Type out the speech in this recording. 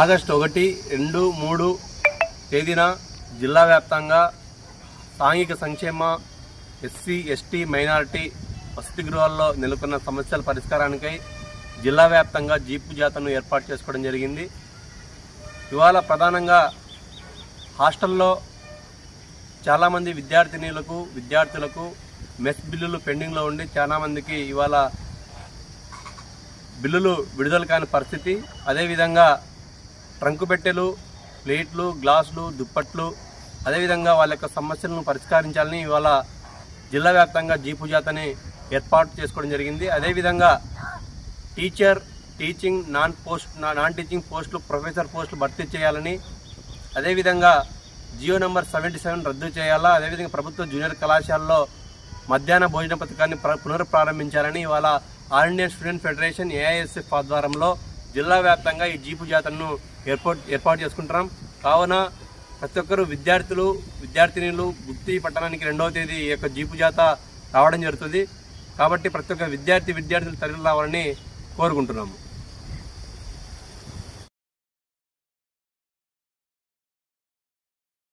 August ఒకటి రెండు మూడు తేదీన జిల్లా వ్యాప్తంగా సాంఘిక సంక్షేమ ఎస్సీ ఎస్టీ మైనారిటీ వసతి గృహాల్లో నెలకొన్న సమస్యల పరిష్కారానికై జిల్లా వ్యాప్తంగా జీపు జాతను ఏర్పాటు చేసుకోవడం జరిగింది. ఇవాళ ప్రధానంగా హాస్టల్లో చాలామంది విద్యార్థినీలకు విద్యార్థులకు మెస్ బిల్లులు పెండింగ్లో ఉండి చాలామందికి ఇవాళ బిల్లులు విడుదల కాని పరిస్థితి. అదేవిధంగా ట్రంకు పెట్టెలు ప్లేట్లు గ్లాసులు దుప్పట్లు అదేవిధంగా వాళ్ళ యొక్క సమస్యలను పరిష్కరించాలని ఇవాళ జిల్లా వ్యాప్తంగా జీపు జాతని ఏర్పాటు చేసుకోవడం జరిగింది. అదేవిధంగా teacher teaching non post non teaching పోస్టులు ప్రొఫెసర్ పోస్టులు భర్తీ చేయాలని అదేవిధంగా జియో నెంబర్ సెవెంటీ సెవెన్ రద్దు చేయాలా అదేవిధంగా ప్రభుత్వ జూనియర్ కళాశాలలో మధ్యాహ్న భోజన పథకాన్ని ప్ర- పునరుప్రారంభించాలని ఇవాళ all India Student Federation AISF ఆధ్వర్యంలో జిల్లా వ్యాప్తంగా ఈ జీపు జాతరను ఏర్పాటు ఏర్పాటు చేసుకుంటున్నాం. కావున ప్రతి ఒక్కరు విద్యార్థులు విద్యార్థినులు గుత్తి పట్టణానికి రెండవ తేదీ ఈ యొక్క జీపు జాత రావడం జరుగుతుంది. కాబట్టి ప్రతి ఒక్క విద్యార్థి విద్యార్థులు తరలి రావాలని కోరుకుంటున్నాము.